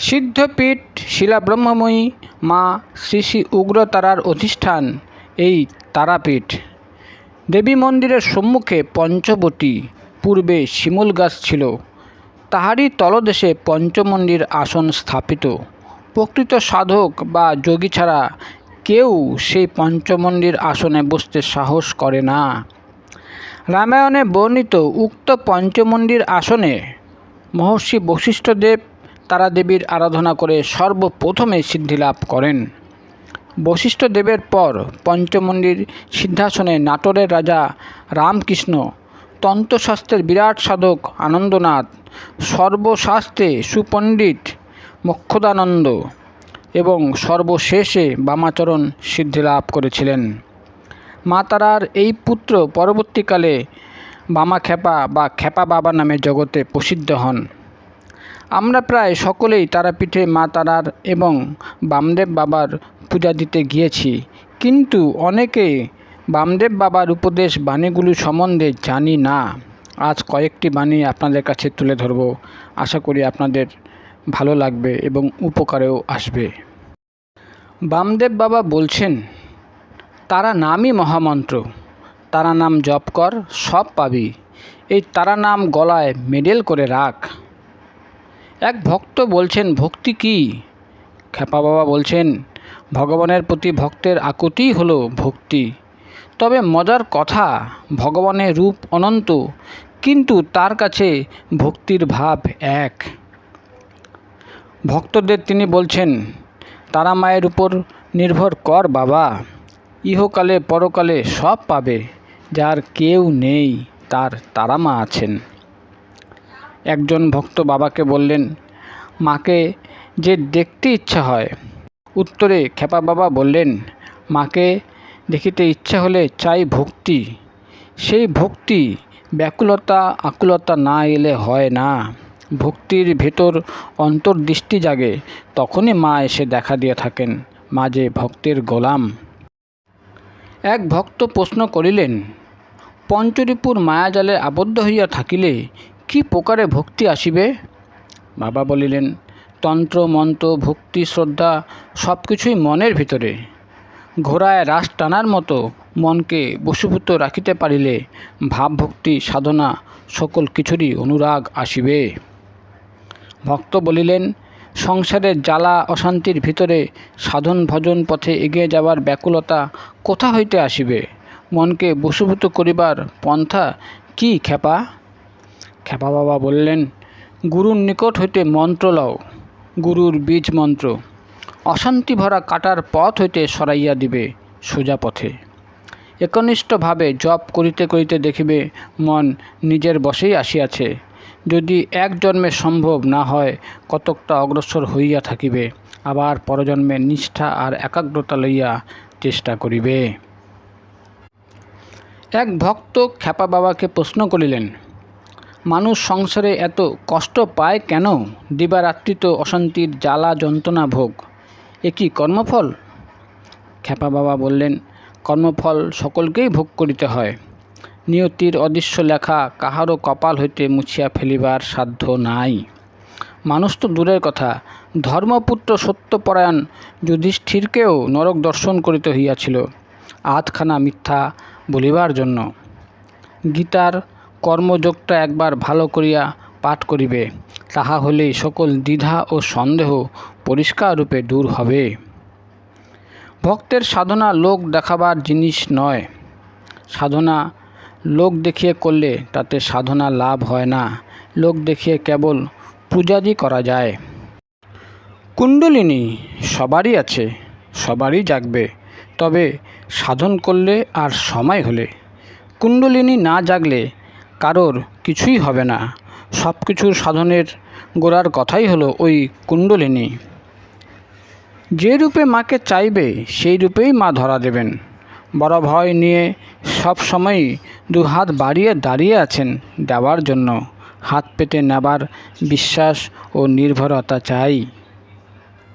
সিদ্ধপীঠ শিলা ব্রহ্মময়ী মা শ্রী শ্রী উগ্রতারার অধিষ্ঠান, এই তারাপীঠ। দেবী মন্দিরের সম্মুখে পঞ্চবটী, পূর্বে শিমুল গাছ ছিল। তাহারই তলদেশে পঞ্চমন্দির আসন স্থাপিত। প্রকৃত সাধক বা যোগী ছাড়া কেউ সেই পঞ্চমন্দির আসনে বসতে সাহস করে না। রামায়ণে বর্ণিত উক্ত পঞ্চমন্দির আসনে মহর্ষি বশিষ্ঠদেব তারা দেবীর আরাধনা করে সর্বপ্রথমে সিদ্ধিলাভ করেন। বশিষ্ঠ দেবের পর পঞ্চমন্দির সিদ্ধাসনে নাটোরের রাজা রামকৃষ্ণ, তন্ত্রশাস্ত্রের বিরাট সাধক আনন্দনাথ, সর্বশাস্ত্রে সুপণ্ডিত মোক্ষদানন্দ এবং সর্বশেষে বামাচরণ সিদ্ধিলাভ করেছিলেন। মা তারার এই পুত্র পরবর্তীকালে বামা খেপা বা খেপা বাবা নামে জগতে প্রসিদ্ধ হন। আমরা প্রায় সকলেই তারাপীঠে মা তারার এবং বামদেব বাবার পূজা দিতে গিয়েছি। কিন্তু অনেকে বামদেব বাবার উপদেশ বাণীগুলি সম্বন্ধে জানি না। আজ কয়েকটি বাণী আপনাদের কাছে তুলে ধরব। আশা করি আপনাদের ভালো লাগবে এবং উপকারেও আসবে। বামদেব বাবা বলছেন, তারা নামই মহামন্ত্র। তারা নাম জপ কর, সব পাবি। এই তারা নাম গলায় মেডেল করে রাখ। এক ভক্ত বলছেন, ভক্তি কি? খ্যাপা বাবা বলছেন, ভগবানের প্রতি ভক্তের আকুতিই হলো ভক্তি। তবে মজার কথা ভগবানের রূপ অনন্ত, কিন্তু তার কাছে ভক্তির ভাব এক। ভক্তদের তিনি বলছেন, তারা মায়ের উপর নির্ভর কর বাবা। ইহকালে পরকালে সব পাবে, যার কেউ নেই, তার তারা মা আছেন। একজন ভক্ত বাবাকে বললেন, মাকে যে দেখতে ইচ্ছা হয়। উত্তরে খেপা বাবা বললেন, মাকে দেখিতে ইচ্ছা হলে চাই ভক্তি। সেই ভক্তি ব্যাকুলতা, আকুলতা না এলে হয় না। ভক্তির ভেতর অন্তর্দৃষ্টি জাগে, তখনই মা এসে দেখা দিয়ে থাকেন, মা যে ভক্তের গোলাম। এক ভক্ত প্রশ্ন করিলেন, পঞ্চরিপুর মায়াজালে আবদ্ধ হইয়া থাকিলে কি প্রকারে ভক্তি আসিবে? বাবা বলিলেন, তন্ত্র, মন্ত্র, ভক্তি, শ্রদ্ধা সব কিছুই মনের ভিতরে। ঘোড়ায় রাস টানার মতো মনকে বশীভূত রাখিতে পারিলে ভাবভক্তি, সাধনা সকল কিছুরই অনুরাগ আসিবে। ভক্ত বলিলেন, সংসারের জ্বালা অশান্তির ভিতরে সাধন ভজন পথে এগিয়ে যাবার ব্যাকুলতা কোথা হইতে আসিবে? মনকে বশীভূত করিবার পন্থা কি খেপা খেপা বাবা বললেন, গুরুর নিকট হইতে মন্ত্র লও, গুরুর বীজ মন্ত্র। অশান্তি ভরা কাটার পথ হইতে সরাইয়া দিবে সোজা পথে। একনিষ্ঠভাবে জপ করিতে করিতে দেখিবে মন নিজের বশেই আসিয়াছে। যদি এক জন্মে সম্ভব না হয়, কতকটা অগ্রসর হইয়া থাকিবে। আবার পরজন্মে নিষ্ঠা আর একাগ্রতা লইয়া চেষ্টা করিবে। এক ভক্ত খ্যাপা বাবাকে প্রশ্ন করিলেন মানুষ সংসারে এত কষ্ট পায় কেন? দিবারাত্রি তো অশান্তির জ্বালা যন্ত্রণা ভোগ। এ কি কর্মফল? খ্যাপা বাবা বললেন, কর্মফল সকলকেই ভোগ করিতে হয়। নিয়তির অদৃশ্য লেখা কাহারও কপাল হইতে মুছিয়া ফেলিবার সাধ্য নাই। মানুষ তো দূরের কথা। ধর্মপুত্র সত্যপরায়ণ যুধিষ্ঠিরকেও নরক দর্শন করিতে হইয়াছিল। আধখানা মিথ্যা বলিবার জন্য। গীতার কর্মযোগটা একবার ভালো করিয়া পাঠ করিবে, তাহা হলেই সকল দ্বিধা ও সন্দেহ পরিষ্কার রূপে দূর হবে। ভক্তের সাধনা লোক দেখাবার জিনিস নয়। সাধনা লোক দেখিয়ে করলে তাতে সাধনা লাভ হয় না। লোক দেখিয়ে কেবল পূজাদি করা যায়। কুণ্ডলিনী সবারই আছে, সবারই জাগবে, তবে সাধন করলে আর সময় হলে। কুণ্ডলিনী না জাগলে কারোর কিছুই হবে না। সব কিছুর সাধনের গোড়ার কথাই হলো ওই কুণ্ডলিনী। যে রূপে মাকে চাইবে, সেই রূপেই মা ধরা দেবেন। বড় ভয় নিয়ে সব সময়ই দু হাত বাড়িয়ে দাঁড়িয়ে আছেন দেওয়ার জন্য। হাত পেতে নেবার বিশ্বাস ও নির্ভরতা চাই।